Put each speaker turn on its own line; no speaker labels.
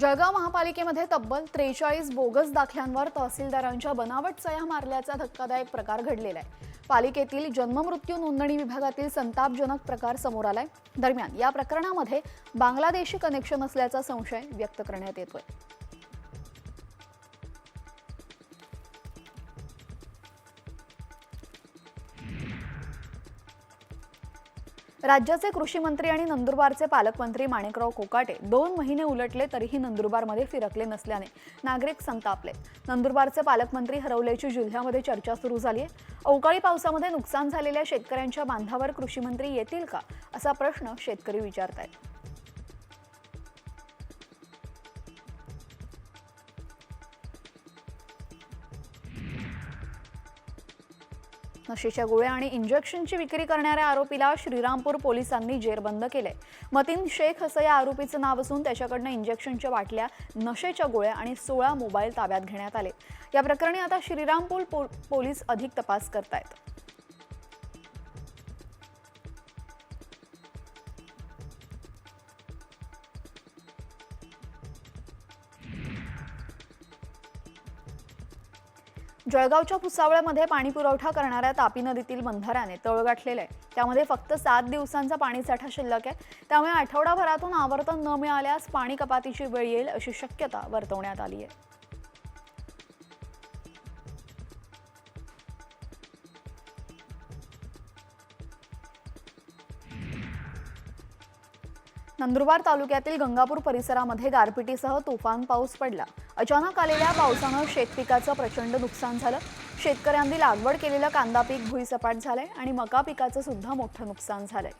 जळगाव महापालिकेमध्ये तब्बल त्रेचाळीस बोगस दाखल्यांवर तहसीलदारांच्या बनावट सह्या मारल्याचा धक्कादायक प्रकार घडलेला आहे. पालिकेतील जन्ममृत्यू नोंदणी विभागातील संतापजनक प्रकार समोर आलाय. दरम्यान या प्रकरणामध्ये बांगलादेशी कनेक्शन असल्याचा संशय व्यक्त करण्यात येतोय. राज्याचे कृषी मंत्री आणि नंदुरबारचे पालकमंत्री माणिकराव कोकाटे दोन महिने उलटले तरीही नंदुरबारमध्ये फिरकले नसल्याने नागरिक संतापले. नंदुरबारचे पालकमंत्री हरवल्याची जिल्ह्यामध्ये चर्चा सुरू झाली आहे अवकाळी पावसामध्ये नुकसान झालेल्या शेतकऱ्यांच्या बांधावर कृषी मंत्री येतील का? असा प्रश्न शेतकरी विचारतायत. नशेच्या गोळ्या आणि इंजेक्शनची विक्री करणाऱ्या आरोपीला श्रीरामपूर पोलिसांनी जेरबंद केले. मतीन शेख असं या आरोपीचं नाव असून त्याच्याकडनं इंजेक्शनच्या बाटल्या नशेच्या गोळ्या आणि सोळा मोबाईल ताब्यात घेण्यात आले. या प्रकरणी आता श्रीरामपूर पो- पोलीस अधिक तपास करतायत. जळगावच्या भुसावळ्यामध्ये पाणी पुरवठा करणाऱ्या तापी नदीतील बंधाऱ्याने तळ गाठलेलं आहे. त्यामध्ये फक्त सात दिवसांचा पाणीसाठा शिल्लक आहे. त्यामुळे आठवडाभरातून आवर्तन न मिळाल्यास पाणी कपातीची वेळ येईल अशी शक्यता वर्तवण्यात आली आहे. नंदुरबार तालुक्यातील गंगापूर परिसरामध्ये गारपिटीसह तुफान पाऊस पडला. अचानक आलेल्या पावसानं शेतपिकाचं प्रचंड नुकसान झालं. शेतकऱ्यांनी लागवड केलेलं कांदा पीक भुईसपाट झालंय आणि मका पिकाचं सुद्धा मोठं नुकसान झालंय.